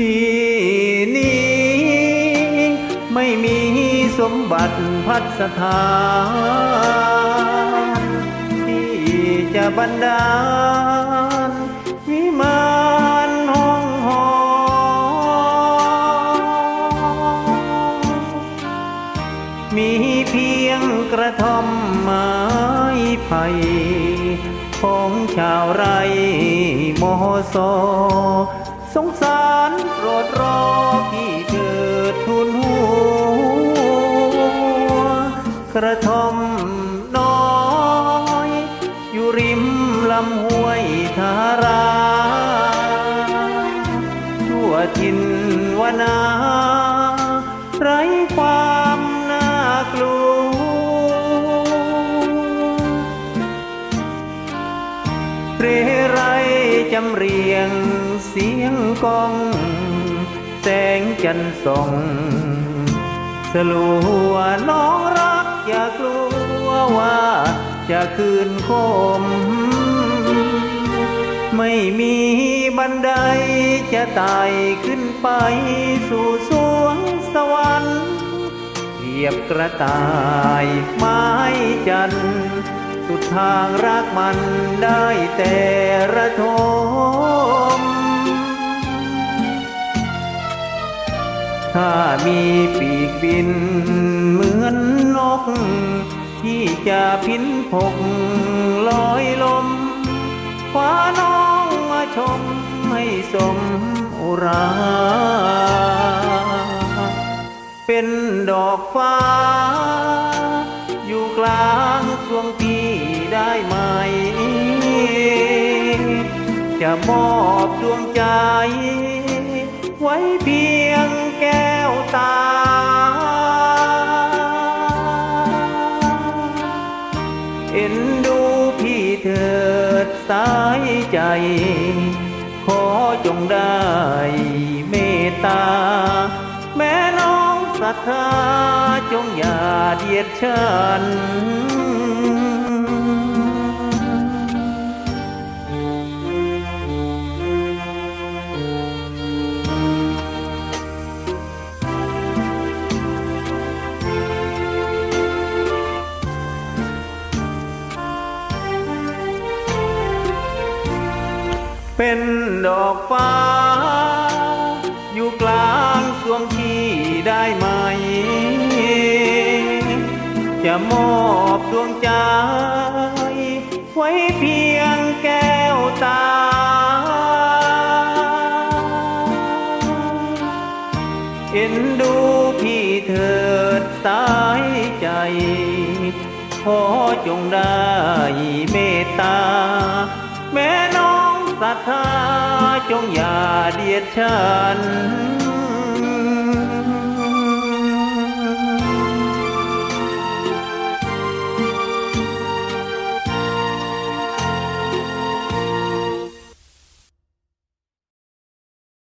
ที่นี้ ไม่มีสมบัติพัสถานที่จะบันดาลวิมานห้องหอมีเพียงกระท่อมไม้ไผ่ของชาวไร่โมโซสงส อพี่เถิดทุนหัว กระท่อมน้อย อยู่ริมลำห้วยทาราทั่วทินวนา ไร้ความน่ากลัวเรไรจำเรียงเสียงกอง จันส่ง สลัวน้องรักอย่ากลัวว่าจะคืนคม ไม่มีบันไดจะไต่ขึ้นไปสู่สวงสวรรค์เรียบกระต่ายไม้จันสุดทางรักมันได้แต่ระทม มีปีกบิน เหมือนนก ที่จะพินพกลอยลมคว้าน้องมาชมให้สมอุรา เป็นดอกฟ้า อยู่กลางสวงพี่ได้ไหม จะมอบดวงใจ ไว้เพียงแก้ว ตา เอ็นดูพี่เถิดสายใจ ขอจงได้เมตตา แม่น้องศรัทธาจงอย่าเดียดฉัน เป็นดอกฟ้า อยู่กลางสวงที่ได้ไหม จะมอบดวงใจ ไว้เพียงแก้วตา เอ็นดูพี่เถิดสายใจ ขอจงได้เมตตา แม่ น้องศรัทธาจงอย่าเดียดฉัน